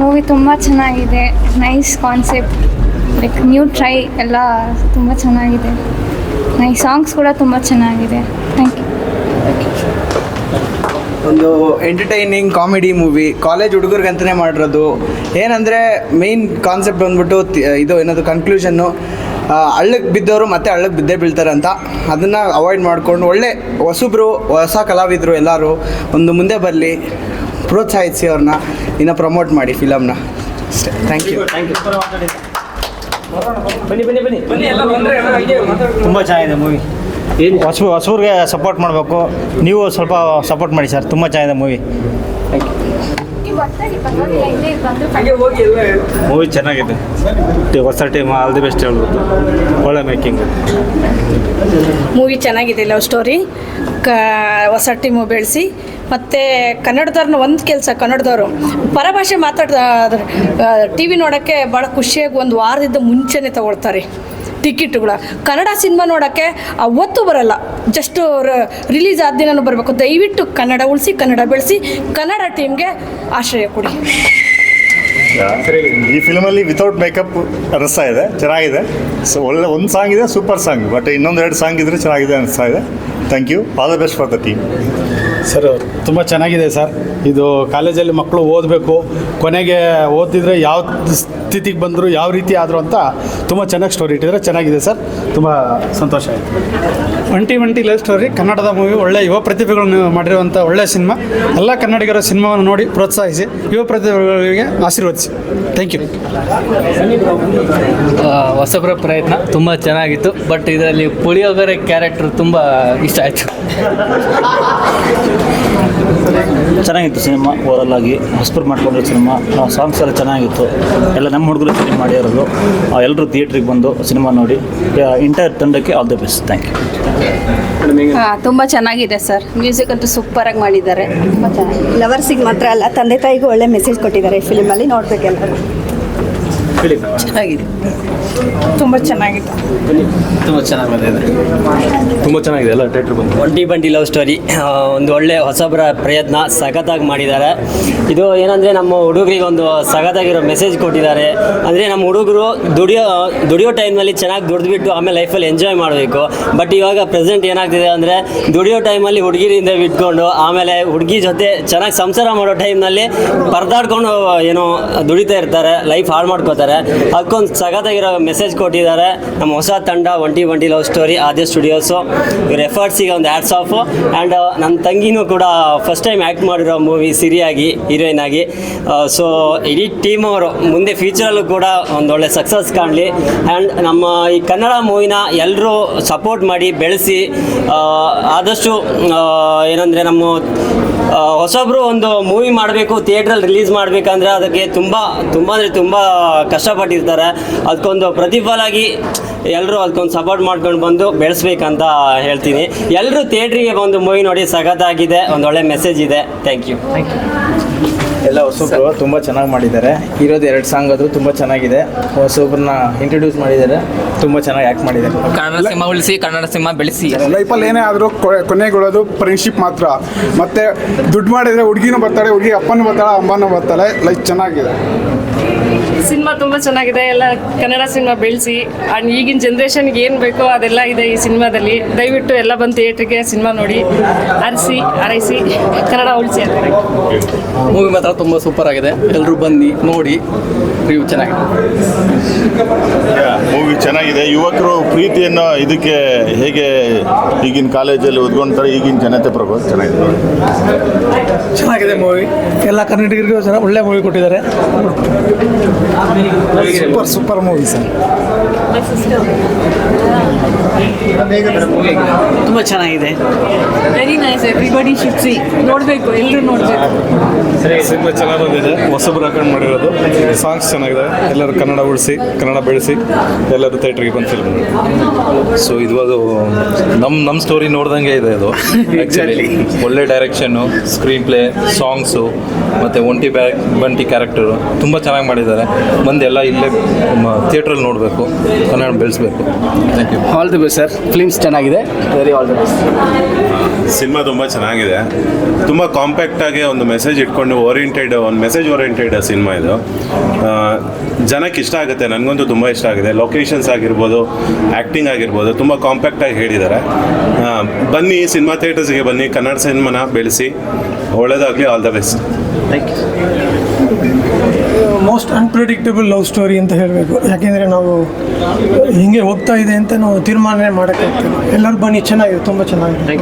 Movie ತುಂಬ ಚೆನ್ನಾಗಿದೆ. Nice concept like new try ಎಲ್ಲ ತುಂಬ ಚೆನ್ನಾಗಿದೆ. ನೈಸ್ ಸಾಂಗ್ಸ್ ಕೂಡ ತುಂಬ ಚೆನ್ನಾಗಿದೆ. ಥ್ಯಾಂಕ್ ಯು ಒಂದು ಎಂಟರ್ಟೈನಿಂಗ್ ಕಾಮಿಡಿ ಮೂವಿ ಕಾಲೇಜ್ ಹುಡುಗರಿಗಂತಲೇ ಮಾಡಿರೋದು. ಏನಂದರೆ ಮೇಯ್ನ್ ಕಾನ್ಸೆಪ್ಟ್ ಬಂದ್ಬಿಟ್ಟು ಇದು ಏನದು ಕನ್ಕ್ಲೂಷನ್ನು ಹಳ್ಳಕ್ಕೆ ಬಿದ್ದವರು ಮತ್ತೆ ಹಳ್ಳಕ್ಕೆ ಬಿದ್ದೇ ಬೀಳ್ತಾರೆ ಅಂತ. ಅದನ್ನು ಅವಾಯ್ಡ್ ಮಾಡಿಕೊಂಡು, ಒಳ್ಳೆ ಹೊಸಬ್ರು, ಹೊಸ ಕಲಾವಿದರು ಎಲ್ಲರೂ, ಒಂದು ಮುಂದೆ ಬರಲಿ. ಪ್ರೋತ್ಸಾಹಿಸಿ ಅವ್ರನ್ನ ಇನ್ನು ಪ್ರಮೋಟ್ ಮಾಡಿ ಫಿಲಮ್ನ ಅಷ್ಟೇ. ಥ್ಯಾಂಕ್ ಯು ತುಂಬ ಚೆನ್ನಾಗಿದೆ ಮೂವಿ ಹೊಸ ಹೊಸೂರಿಗೆ ಸಪೋರ್ಟ್ ಮಾಡಬೇಕು. ನೀವು ಸ್ವಲ್ಪ ಸಪೋರ್ಟ್ ಮಾಡಿ ಸರ್ ತುಂಬ ಚೆನ್ನಾಗಿದೆ ಮೂವಿ ಮೂವಿ ಚೆನ್ನಾಗಿದೆ. ಹೊಸ ಟೀಮ್ ಆಲ್ ದಿ ಬೆಸ್ಟ್ ಹೇಳ್ಬೋದು ಒಳ್ಳೆ ಮೇಕಿಂಗ್ ಮೂವಿ ಚೆನ್ನಾಗಿದೆ ಲವ್ ಸ್ಟೋರಿ ಕ ಹೊಸ ಟೀಮು ಬೆಳೆಸಿ. ಮತ್ತು ಕನ್ನಡದವ್ರನ್ನ ಒಂದು ಕೆಲಸ, ಕನ್ನಡದವರು. ಪರಭಾಷೆ ಮಾತಾಡ್ದ ಟಿ ವಿ ನೋಡೋಕ್ಕೆ ಭಾಳ ಖುಷಿಯಾಗಿ ಒಂದು ವಾರದಿಂದ ಮುಂಚೆನೇ ತಗೊಳ್ತಾರೆ ಟಿಕೆಟ್ಗಳ ಕನ್ನಡ ಸಿನಿಮಾ ನೋಡೋಕ್ಕೆ ಅವತ್ತು ಬರಲ್ಲ, ಜಸ್ಟ್ ರಿಲೀಸ್ ಆದ ದಿನನೂ ಬರಬೇಕು. ದಯವಿಟ್ಟು ಕನ್ನಡ ಉಳಿಸಿ, ಕನ್ನಡ ಬೆಳೆಸಿ, ಕನ್ನಡ ಟೀಮ್ಗೆ ಆಶ್ರಯ ಕೊಡಿ. ಈ ಫಿಲ್ಮಲ್ಲಿ ವಿತೌಟ್ ಮೇಕಪ್ ಅನಿಸ್ತಾ ಇದೆ, ಚೆನ್ನಾಗಿದೆ. ಸೊ ಒಳ್ಳೆ ಒಂದು ಸಾಂಗ್ ಇದೆ ಸೂಪರ್ ಸಾಂಗ್ ಬಟ್ ಇನ್ನೊಂದು ಎರಡು ಸಾಂಗ್ ಇದ್ರೆ ಚೆನ್ನಾಗಿದೆ ಅನಿಸ್ತಾ ಇದೆ. Thank you all the best for the team sir, ತುಂಬ ಚೆನ್ನಾಗಿದೆ ಸರ್. ಇದು ಕಾಲೇಜಲ್ಲಿ ಮಕ್ಕಳು ಓದಬೇಕು. ಕೊನೆಗೆ ಓದಿದ್ರೆ ಯಾವ ಸ್ಥಿತಿಗೆ ಬಂದರು, ಯಾವ ರೀತಿ ಆದರು ಅಂತ ತುಂಬ ಚೆನ್ನಾಗಿ ಸ್ಟೋರಿ ಇಟ್ಟಿದ್ರೆ ಚೆನ್ನಾಗಿದೆ ಸರ್. ತುಂಬ ಸಂತೋಷ ಆಯಿತು. ಒಂಟಿ ಒಂಟಿ ಲವ್ ಸ್ಟೋರಿ, ಕನ್ನಡದ ಮೂವಿ, ಒಳ್ಳೆ ಯುವ ಪ್ರತಿಭೆಗಳನ್ನು ಮಾಡಿರುವಂಥ ಒಳ್ಳೆಯ ಸಿನಿಮಾ. ಎಲ್ಲ ಕನ್ನಡಿಗರ ಸಿನಿಮಾವನ್ನು ನೋಡಿ ಪ್ರೋತ್ಸಾಹಿಸಿ, ಯುವ ಪ್ರತಿಭೆಗಳಿಗೆ ಆಶೀರ್ವದಿಸಿ. ಥ್ಯಾಂಕ್ ಯು ಹೊಸಬ್ರ ಪ್ರಯತ್ನ ತುಂಬ ಚೆನ್ನಾಗಿತ್ತು ಬಟ್ ಇದರಲ್ಲಿ ಪುಳಿಯೋಗರೆ ಕ್ಯಾರೆಕ್ಟರ್ ತುಂಬ ಇಷ್ಟ ಆಯಿತು. ಚೆನ್ನಾಗಿತ್ತು ಸಿನಿಮಾ ಓವರಲ್ ಆಗಿ. ಹೊಸಬ್ರು ಮಾಡ್ಕೊಂಡಿರೋ ಸಿನಿಮಾ ಸಾಂಗ್ಸ್ ಎಲ್ಲ ಚೆನ್ನಾಗಿತ್ತು. ಎಲ್ಲ ನಮ್ಮ ಹುಡುಗರು ಸಿನಿಮಾ ಮಾಡಿರೋದು. ಎಲ್ಲರೂ ಥಿಯೇಟ್ರಿಗೆ ಬಂದು ಸಿನಿಮಾ ನೋಡಿ ಇಂಟೈರ್ ತಂಡಕ್ಕೆ all the best thank you ತುಂಬ ಚೆನ್ನಾಗಿದೆ ಸರ್. ಮ್ಯೂಸಿಕ್ ಅಂತೂ ಸೂಪರಾಗಿ ಮಾಡಿದ್ದಾರೆ. ತುಂಬ ಲವರ್ಸಿಗೆ ಮಾತ್ರ ಅಲ್ಲ ತಂದೆ ತಾಯಿಗೂ ಒಳ್ಳೆ ಮೆಸೇಜ್ ಕೊಟ್ಟಿದ್ದಾರೆ ಈ ಫಿಲಿಮಲ್ಲಿ ನೋಡ್ಬೇಕೆಲ್ಲರೂ ಚೆನ್ನಾಗಿದೆ. ತುಂಬ ಚೆನ್ನಾಗಿತ್ತು ತುಂಬ ಚೆನ್ನಾಗಿ ಬಂದಿದೆ ತುಂಬ ಚೆನ್ನಾಗಿದೆ ಎಲ್ಲ ಥಿಯೇಟ್ರ್ ಬಂದು? ಒಂಟಿ ಬಂಡಿ ಲವ್ ಸ್ಟೋರಿ ಒಂದು ಒಳ್ಳೆ ಹೊಸಬರ ಪ್ರಯತ್ನ ಸಖತ್ತಾಗಿ ಮಾಡಿದ್ದಾರೆ. ಇದು ಏನಂದರೆ ನಮ್ಮ ಹುಡುಗರಿಗೆ ಒಂದು ಸಖತ್ತಾಗಿರೋ ಮೆಸೇಜ್ ಕೊಟ್ಟಿದ್ದಾರೆ. ಅಂದರೆ ನಮ್ಮ ಹುಡುಗರು ದುಡಿಯೋ ದುಡಿಯೋ ಟೈಮ್ನಲ್ಲಿ ಚೆನ್ನಾಗಿ ದುಡಿದ್ಬಿಟ್ಟು ಆಮೇಲೆ ಲೈಫಲ್ಲಿ ಎಂಜಾಯ್ ಮಾಡಬೇಕು. ಬಟ್ ಇವಾಗ ಪ್ರೆಸೆಂಟ್ ಏನಾಗ್ತಿದೆ ಅಂದರೆ ದುಡಿಯೋ ಟೈಮಲ್ಲಿ ಹುಡುಗಿರಿಂದ ಬಿಟ್ಕೊಂಡು ಆಮೇಲೆ ಹುಡುಗಿ ಜೊತೆ ಚೆನ್ನಾಗಿ ಸಂಸಾರ ಮಾಡೋ ಟೈಮ್ನಲ್ಲಿ ಪರದಾಡ್ಕೊಂಡು ಏನೋ ದುಡಿತಾ ಇರ್ತಾರೆ ಲೈಫ್ ಹಾಳು ಮಾಡ್ಕೋತಾರೆ. ಅದಕ್ಕೊಂದು ಸಖತ್ತಾಗಿರೋ ಮೆಸೇಜ್ ಕೊಟ್ಟಿದ್ದಾರೆ. ನಮ್ಮ ಹೊಸ ತಂಡ ಒಂಟಿ ಒಂಟಿ ಲವ್ ಸ್ಟೋರಿ ಆದ್ಯ ಸ್ಟುಡಿಯೋಸು ಇವ್ರ ಎಫರ್ಟ್ಸಿಗೆ ಒಂದು ಆ್ಯಡ್ಸ್ ಆಫ್ ಆ್ಯಂಡ್ ನನ್ನ ತಂಗಿನೂ ಕೂಡ ಫಸ್ಟ್ ಟೈಮ್ ಆ್ಯಕ್ಟ್ ಮಾಡಿರೋ ಮೂವಿ ಸಿರಿಯಾಗಿ ಹೀರೋಯಿನ್ ಆಗಿ. ಸೊ ಇಡೀ ಟೀಮ್ ಅವರು ಮುಂದೆ ಫ್ಯೂಚರಲ್ಲೂ ಕೂಡ ಒಂದು ಒಳ್ಳೆ ಸಕ್ಸಸ್ ಕಾಣಲಿ. ಆ್ಯಂಡ್ ನಮ್ಮ ಈ ಕನ್ನಡ ಮೂವಿನ ಎಲ್ಲರೂ ಸಪೋರ್ಟ್ ಮಾಡಿ, ಬೆಳೆಸಿ ಆದಷ್ಟು ಏನಂದರೆ ನಮ್ಮ ಹೊಸಬ್ರು ಒಂದು ಮೂವಿ ಮಾಡಬೇಕು, ಥಿಯೇಟ್ರಲ್ಲಿ ರಿಲೀಸ್ ಮಾಡಬೇಕಂದ್ರೆ ಅದಕ್ಕೆ ತುಂಬ ತುಂಬ ಅಂದರೆ ತುಂಬ ಕಷ್ಟಪಟ್ಟಿರ್ತಾರೆ. ಅದಕ್ಕೊಂದು ಪ್ರತಿಫಲಾಗಿ ಎಲ್ಲರೂ ಅದಕ್ಕೊಂದು ಸಪೋರ್ಟ್ ಮಾಡ್ಕೊಂಡು ಬಂದು ಬೆಳೆಸ್ಬೇಕಂತ ಹೇಳ್ತೀನಿ. ಎಲ್ಲರೂ ಥಿಯೇಟ್ರಿಗೆ ಬಂದು ಮೂವಿ ನೋಡಿ ಸಖತ್ತಾಗಿದೆ. ಒಂದು ಒಳ್ಳೆ ಮೆಸೇಜ್ ಇದೆ. ಥ್ಯಾಂಕ್ ಯು ಎಲ್ಲ ಹೊಸಬ್ರು ತುಂಬ ಚೆನ್ನಾಗಿ ಮಾಡಿದ್ದಾರೆ. ಇರೋದು ಎರಡು ಸಾಂಗ್ ಆದರೂ ತುಂಬ ಚೆನ್ನಾಗಿದೆ. ಹೊಸಬ್ರನ್ನ ಇಂಟ್ರೊಡ್ಯೂಸ್ ಮಾಡಿದ್ದಾರೆ. ತುಂಬ ಚೆನ್ನಾಗಿ ಆ್ಯಕ್ಟ್ ಮಾಡಿದ್ದಾರೆ. ಕನ್ನಡ ಸಿನಿಮಾ ಉಳಿಸಿ ಕನ್ನಡ ಸಿನಿಮಾ ಬೆಳೆಸಿ. ಲೈಫಲ್ಲಿ ಏನೇ ಆದರೂ ಕೊನೆಗೊಳ್ಳೋದು ಫ್ರೆಂಡ್ಶಿಪ್ ಮಾತ್ರ. ಮತ್ತೆ ದುಡ್ಡು ಮಾಡಿದರೆ ಹುಡುಗಿನೂ ಬರ್ತಾಳೆ ಹುಡುಗಿ ಅಪ್ಪನೂ ಬರ್ತಾಳೆ ಅಮ್ಮನೂ ಬರ್ತಾಳೆ. ಲೈಫ್ ಚೆನ್ನಾಗಿದೆ. ಸಿನಿಮಾ ತುಂಬ ಚೆನ್ನಾಗಿದೆ. ಎಲ್ಲ ಕನ್ನಡ ಸಿನಿಮಾ ಬೆಳೆಸಿ. ಆ್ಯಂಡ್ ಈಗಿನ ಜನ್ರೇಷನ್ಗೆ ಏನು ಬೇಕೋ ಅದೆಲ್ಲ ಇದೆ ಈ ಸಿನಿಮಾದಲ್ಲಿ. ದಯವಿಟ್ಟು ಎಲ್ಲ ಬಂದು ಥಿಯೇಟ್ರಿಗೆ ಸಿನಿಮಾ ನೋಡಿ. ಅರಸಿ ಅರೈಸಿ ಕನ್ನಡ ಉಳಿಸಿ ಅಂತ ಮೂವಿ ಮಾತ್ರ ತುಂಬ ಸೂಪರ್ ಆಗಿದೆ. ಎಲ್ಲರೂ ಬನ್ನಿ ನೋಡಿ. ರಿವ್ಯೂ ಚೆನ್ನಾಗಿದೆ. ಮೂವಿ ಚೆನ್ನಾಗಿದೆ. ಯುವಕರು ಪ್ರೀತಿಯನ್ನು ಇದಕ್ಕೆ ಹೇಗೆ ಈಗಿನ ಕಾಲೇಜಲ್ಲಿ ಓದ್ಕೊಂತಾರೆ ಈಗಿನ ಜನತೆ ಪ್ರಭಾವ ಚೆನ್ನಾಗಿದೆ ಚೆನ್ನಾಗಿದೆ ಮೂವಿ ಎಲ್ಲ ಕರ್ನಾಟಕರಿಗೂ ಚೆನ್ನಾಗಿ ಒಳ್ಳೆ ಮೂವಿ ಕೊಟ್ಟಿದ್ದಾರೆ. ಸೂಪರ್ ಸೂಪರ್ ಮೂವಿ ಸರ್ ತುಂಬ ಚೆನ್ನಾಗಿದೆ. Very nice everybody should see ನೋಡಬೇಕು ಎಲ್ಲರೂ ನೋಡಬೇಕು. ಸಿನಿಮಾ ಚೆನ್ನಾಗಿ ಬಂದಿದೆ. ಹೊಸಬ್ರು ಹಾಕೊಂಡು ಮಾಡಿರೋದು. ಸಾಂಗ್ಸ್ ಚೆನ್ನಾಗಿದೆ. ಎಲ್ಲರೂ ಕನ್ನಡ ಉಳಿಸಿ ಕನ್ನಡ ಬೆಳೆಸಿ ಎಲ್ಲರೂ ಥಿಯೇಟ್ರಿಗೆ ಬಂದು ಫಿಲ್ಮ್ ಸೊ ಇದು ಅದು ನಮ್ಮ ನಮ್ಮ ಸ್ಟೋರಿ ನೋಡ್ದಂಗೆ ಇದೆ ಅದು. ಆ್ಯಕ್ಚುಲಿ ಒಳ್ಳೆ ಡೈರೆಕ್ಷನ್ನು ಸ್ಕ್ರೀನ್ ಪ್ಲೇ ಸಾಂಗ್ಸು ಮತ್ತು ಒಂಟಿ ಬ್ಯಾಗ್ ಬಂಟಿ ಕ್ಯಾರೆಕ್ಟರು ತುಂಬ ಚೆನ್ನಾಗಿ ಮಾಡಿದ್ದಾರೆ. ಬಂದು ಎಲ್ಲ ಇಲ್ಲೇ ಥಿಯೇಟ್ರಲ್ಲಿ ನೋಡಬೇಕು. ಕನ್ನಡ ಬೆಳೆಸಬೇಕು. Thank you all the best sir films ಚೆನ್ನಾಗಿದೆ? Very all the best cinema ತುಂಬ ಚೆನ್ನಾಗಿದೆ. ತುಂಬ ಕಾಂಪ್ಯಾಕ್ಟಾಗಿ ಒಂದು ಮೆಸೇಜ್ ಇಟ್ಕೊಂಡು ಓರಿಯೆಂಟೆಡ್ ಒಂದು ಮೆಸೇಜ್ ಓರಿಯೆಂಟೆಡ್ ಸಿನಿಮಾ ಇದು. ಜನಕ್ಕೆ ಇಷ್ಟ ಆಗುತ್ತೆ. ನನಗಂತೂ ತುಂಬ ಇಷ್ಟ ಆಗಿದೆ. ಲೊಕೇಶನ್ಸ್ ಆಗಿರ್ಬೋದು ಆ್ಯಕ್ಟಿಂಗ್ ಆಗಿರ್ಬೋದು ತುಂಬ ಕಾಂಪ್ಯಾಕ್ಟಾಗಿ ಹೇಳಿದ್ದಾರೆ. ಬನ್ನಿ ಸಿನಿಮಾ ಥಿಯೇಟರ್ಸ್ಗೆ ಬನ್ನಿ ಕನ್ನಡ ಸಿನಿಮಾನ ಬೆಳೆಸಿ. ಒಳ್ಳೆಯದಾಗಲಿ all the best thank you most unpredictable love story ಅಂತ ಹೇಳಬೇಕು. ಯಾಕೆಂದರೆ ನಾವು ಹಿಂಗೆ ಹೋಗ್ತಾ ಇದೆ ಅಂತ ನಾವು ತೀರ್ಮಾನ ಮಾಡೋಕ್ಕಾಗ್ತೀವಿ ಎಲ್ಲರೂ ಬನ್ನಿ, ಚೆನ್ನಾಗಿದೆ, ತುಂಬ ಚೆನ್ನಾಗಿದೆ.